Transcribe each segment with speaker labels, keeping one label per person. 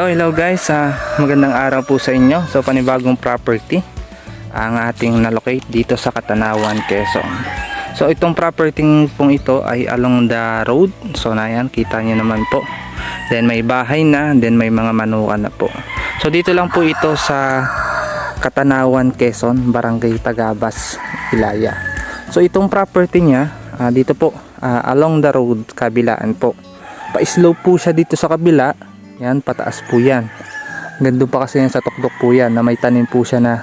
Speaker 1: So hello guys, ah, magandang araw po sa inyo. So panibagong property ang ating nalocate dito sa Katanawan, Quezon. So itong property pong ito ay along the road. So na yan, kita nyo naman po. Then may bahay na, then may mga manukan na po. So dito lang po ito sa Katanawan, Quezon, Barangay Tagabas, Ilaya. So itong property niya, ah, dito po, ah, along the road, kabilaan po. Pa-slope po siya dito sa kabila. Yan, pataas po yan. Gando pa kasi yan sa tuktok po yan na may tanim po siya na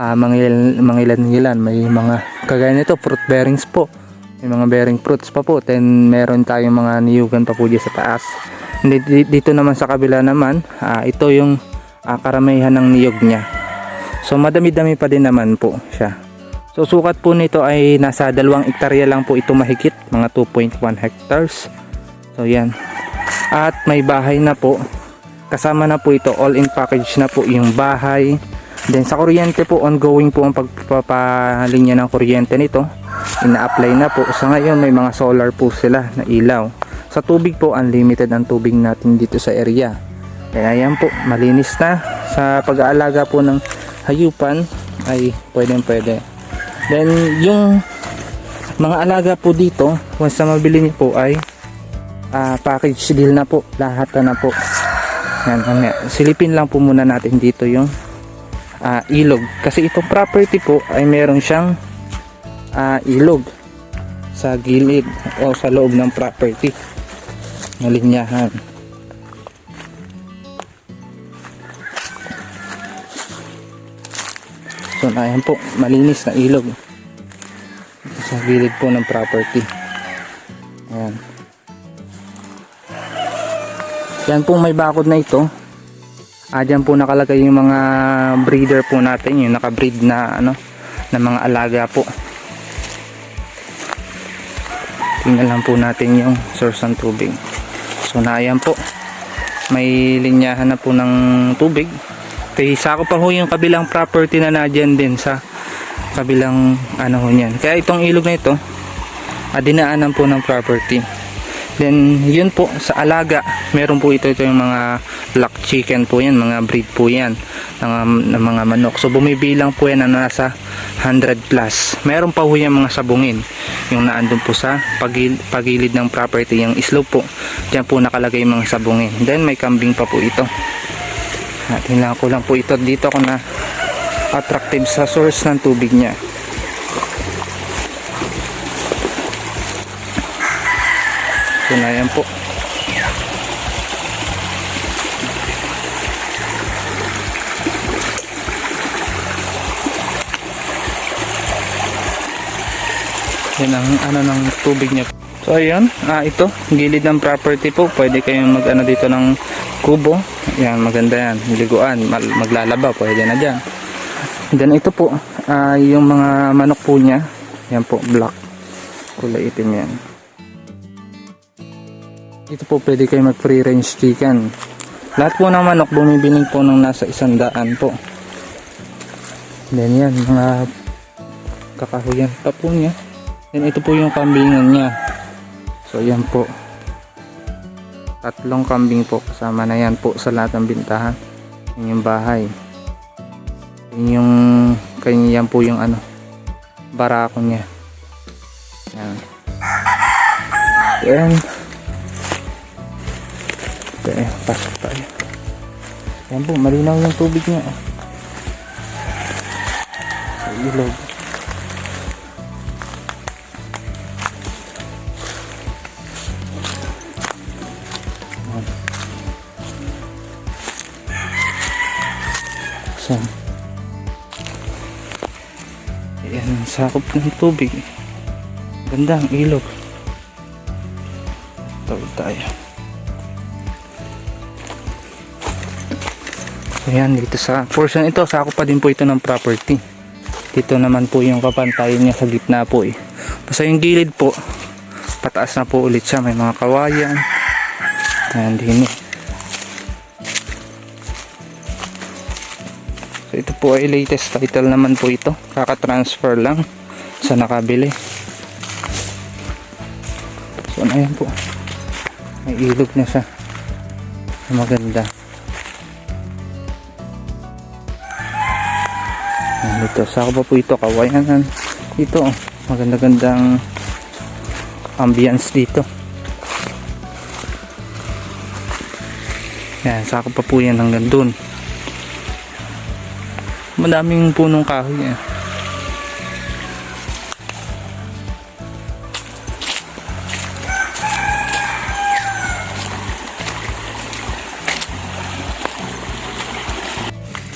Speaker 1: uh, mangilan-ngilan. May mga, kagaya nito, fruit bearings po. May mga bearing fruits pa po. Then meron tayong mga niyugan pa po dyan sa taas. Di- di- Dito naman sa kabila naman, ah, ito yung ah, karamihan ng niyog niya. So madami-dami pa din naman po siya. So sukat po nito ay nasa dalawang ektarya lang po ito mahigit, mga 2.1 hectares. So yan. At may bahay na po. Kasama na po ito, all in package na po yung bahay. Then sa kuryente po, ongoing po ang pagpapalinya ng kuryente nito. Ina-apply na po. Sa ngayon may mga solar po sila na ilaw. Sa tubig po, unlimited ang tubig natin dito sa area. Kaya yan po, malinis na. Sa pag-aalaga po ng hayupan ay pwedeng pwede. Then yung mga alaga po dito, once na mabili niyo po ay ah, package deal na po. Lahat na, po. Yan, mamaya. silipin lang po muna natin dito yung ah, ilog. Kasi itong property po ay meron siyang ah, ilog sa gilid o sa loob ng property. Nalinyahan. So, ayan po, malinis na ilog sa gilid po ng property. Yan po may bakod na ito. Ah, po nakalagay yung mga breeder po natin, yung nakabreed na ano, na mga alaga po. Tingnan lang po natin yung source ng tubig. So na ayan po. May linyahan na po ng tubig. Kaya sako pa ho yung kabilang property na nadyan din sa kabilang ano ho niyan. Kaya itong ilog na ito, ah, dinaanan po ng property. Then, yun po, sa alaga, meron po ito, ito yung mga black chicken po yan, mga breed po yan, ng, ng mga manok. So, bumibilang po yan na nasa 100 plus. Meron pa po yan mga sabungin, yung naandun po sa pagil, pagilid ng property, yung slope po. Diyan po nakalagay yung mga sabungin. Then, may kambing pa po ito. At tingnan ko lang po ito dito ko na attractive sa source ng tubig niya. So na yan po. Yan ang ano ng tubig niya. So ayun, ah, ito, gilid ng property po. Pwede kayong mag ano dito ng kubo. Yan, maganda yan. Liguan, maglalaba, pwede na dyan. Then ito po, ah, yung mga manok po niya. Yan po, black. Kulay itim yan. Dito po pwede kayo mag free range chicken. Lahat po ng manok bumibiling po ng nasa isandaan po. Then yan, mga kakahuyan pa po niya. Then ito po yung kambingan niya. So yan po. Tatlong kambing po kasama na yan po sa lahat ng bintahan. Yan yung bahay. Yan yung kanya yan po yung ano barako niya. Yan. Then Okay, pasok tayo. Yan po, malinaw yung tubig niya. Sa ilog. Saan? Ayan, sakop ng tubig. Ganda ang ilog. Tawid tayo. Ayan, dito sa portion ito, sako pa din po ito ng property. Dito naman po yung kapantayan niya sa gitna po eh. Basta yung gilid po, pataas na po ulit siya. May mga kawayan. Ayan din eh. So ito po ay latest title naman po ito. Kaka-transfer lang sa nakabili. So ayan po. May ilog na siya. Maganda. Dito. Saka pa po ito, kawayanan. Dito, oh, maganda-gandang ambience dito. Yan, saka pa po yan hanggang dun. Madaming punong kahoy yan.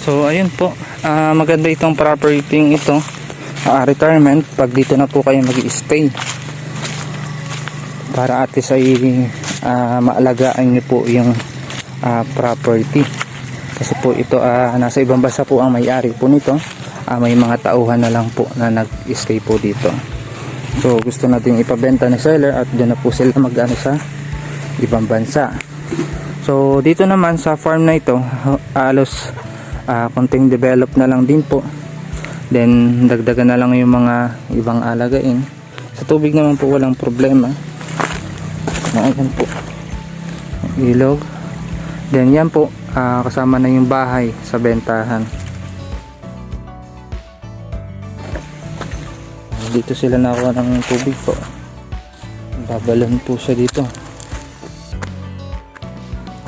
Speaker 1: So ayun po, Ah, maganda itong property ito, ah, retirement pag dito na po kayo mag-stay. Para at least ay ah, maalagaan niyo po yung ah, property. Kasi po ito ah, nasa ibang bansa po ang may-ari po nito. Ah, may mga tauhan na lang po na nag-stay po dito. So gusto natin ipabenta ni seller at doon na po sila mag-ano sa ibang bansa. So dito naman sa farm na ito, alos ah konting develop na lang din po. Then dagdagan na lang yung mga ibang alagain. Sa tubig naman po walang problema. Ayan po. Ilog. Then yan po ah, kasama na yung bahay sa bentahan. Dito sila nakuha ng tubig po. Babalon po siya dito.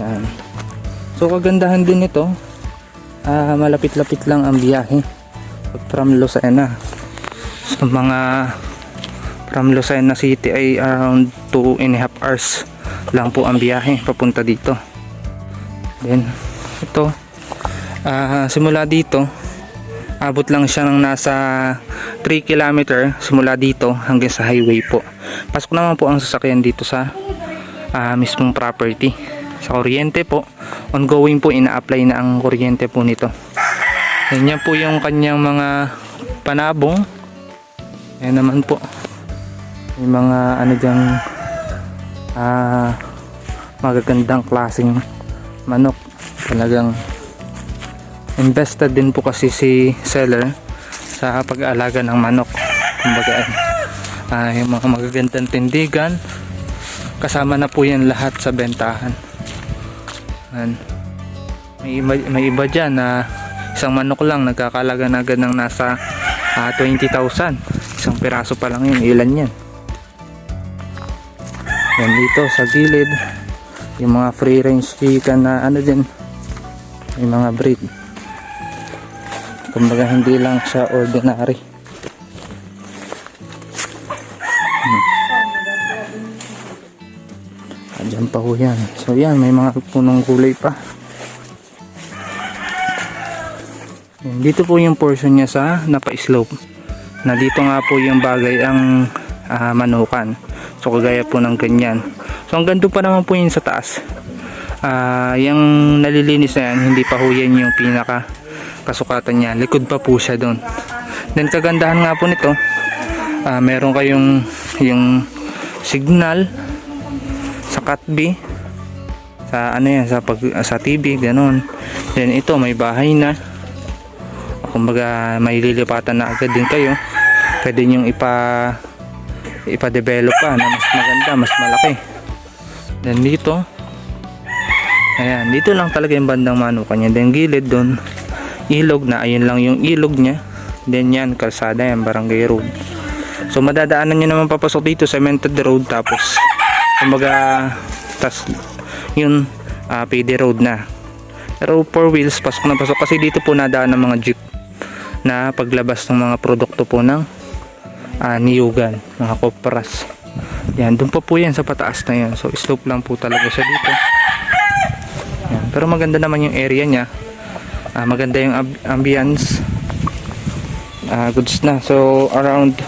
Speaker 1: Yan. So kagandahan din nito, ah, malapit-lapit lang ang biyahe from Lucena. Sa mga from Lucena City ay around 2 and a half hours lang po ang biyahe papunta dito. Then ito ah, simula dito abot lang siya ng nasa 3 kilometer simula dito hanggang sa highway po. Pasok naman po ang sasakyan dito sa ah, mismong property. Sa kuryente po, ongoing po ina-apply na ang kuryente po nito. Yan po yung kanyang mga panabong. Yan naman po. May mga ano dyan ah, magagandang klaseng manok. Talagang invested din po kasi si seller sa pag-aalaga ng manok. Kumbaga ah, yung mga magagandang tindigan kasama na po yan lahat sa bentahan. Yan. May iba, may iba dyan na isang manok lang nagkakalaga na agad ng nasa ah, 20,000. Isang piraso pa lang yun. Ilan yan? Yan dito sa gilid. Yung mga free range chicken na ano din. May mga breed. Kumbaga hindi lang siya ordinary. Diyan pa ho yan. So yan, may mga punong gulay pa. Dito po yung portion niya sa napa-slope. Na dito nga po yung bagay ang ah, manukan. So kagaya po ng ganyan. So ang ganda pa naman po yun sa taas. Ah, yung nalilinis na yan, hindi pa ho yan yung pinaka kasukatan niya. Likod pa po siya doon. Then kagandahan nga po nito, ah, meron kayong yung signal sa B sa ano yan sa pag sa TV ganun. Then ito may bahay na. Kumbaga may lilipatan na agad din kayo. Pwede nyo ipa ipa-develop pa na mas maganda mas malaki. Then dito ayan dito lang talaga yung bandang manukan niya. Then gilid doon ilog na ayun lang yung ilog niya. Then yan kalsada yan barangay road. So madadaanan nyo naman papasok dito cemented road tapos kumbaga tas yun ah, PD road na. Pero four wheels pasok na pasok. Kasi dito po nadaan ng mga jeep na paglabas ng mga produkto po ng ah, niyugan mga kopras. Yan doon pa po yan sa pataas na yan. So slope lang po talaga siya dito. Yan. pero maganda naman yung area nya Ah, maganda yung ab- ambience Ah, goods na. So around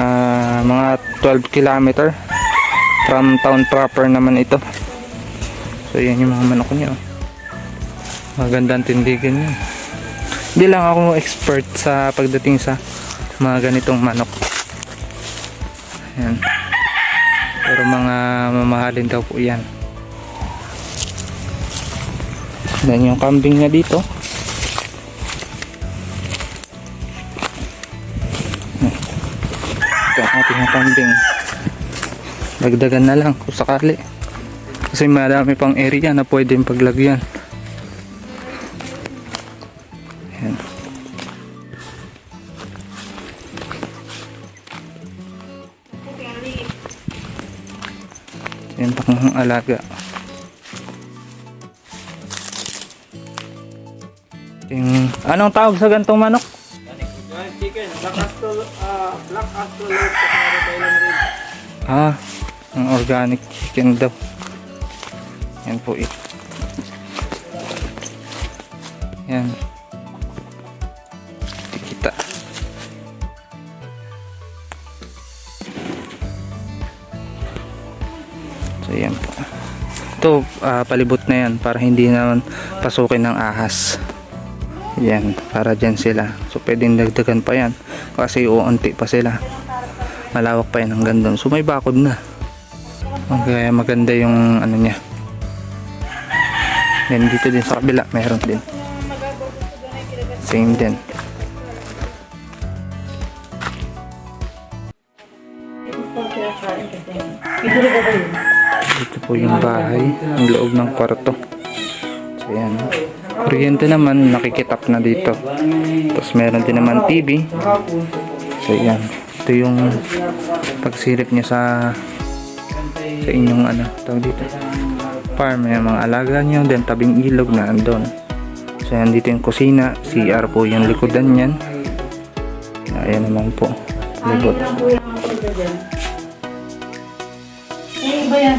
Speaker 1: ah, mga 12 kilometer from town proper naman ito. So yan yung mga manok niya oh. magandang tindigan niya hindi lang ako expert sa pagdating sa mga ganitong manok. Yan pero mga mamahalin daw po yan. Yan yung kambing niya dito. Ito ang ating kambing dagdagan na lang kung sakali. Kasi marami pang area na pwedeng paglagyan. Ayan. Ayan pang alaga. Yung, anong tawag sa gantong manok?
Speaker 2: Chicken, black astral, uh, black astral,
Speaker 1: Ah, ang organic chicken daw. Yan po eh. Yan. Kita. So yan po. Ito, ah, palibot na yan para hindi naman pasukin ng ahas. Yan, para dyan sila. So pwedeng dagdagan pa yan kasi uunti pa sila malawak pa yan hanggang doon. So may bakod na. Kaya maganda yung ano niya. Then dito din sa kabila, meron din. Same din. Dito po yung bahay, yung loob ng kwarto. So yan. Kuryente naman, nakikitap na dito. Tapos meron din naman TV. So yan. Ito yung pagsilip niya sa sa inyong ano, tawag dito. Farm, may mga alaga niyo, then tabing ilog na andon. So yan dito yung kusina, CR po yung likodan niyan. Ayan naman po. Libot.
Speaker 3: Eh, iba yan